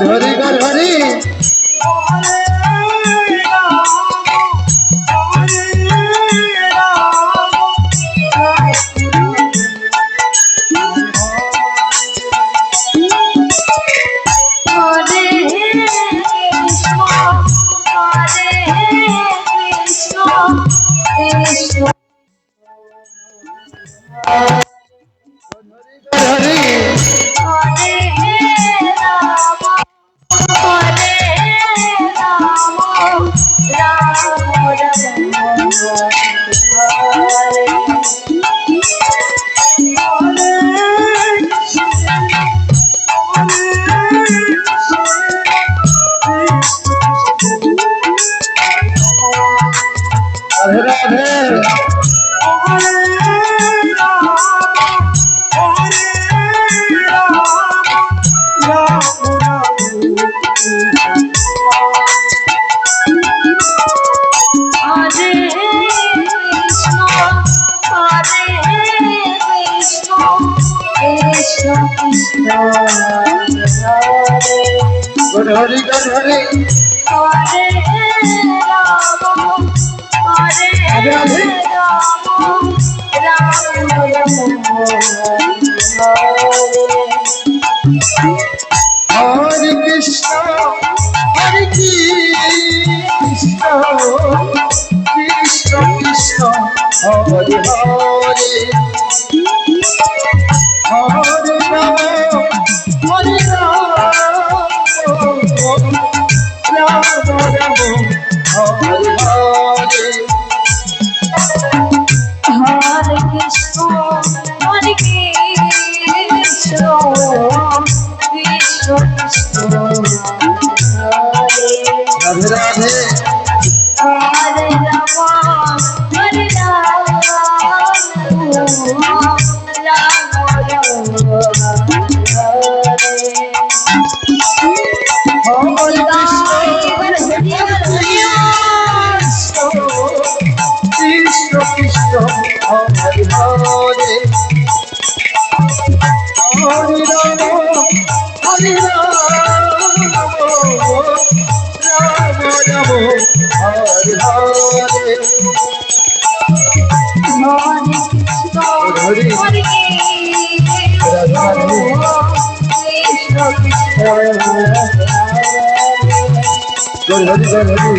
Hari Hari. Hari Hari Hare Krishna. Hare Krishna Hare Krishna Krishna Krishna Hare Hari Hari Hari Krishna Krishna Go, go, go, go.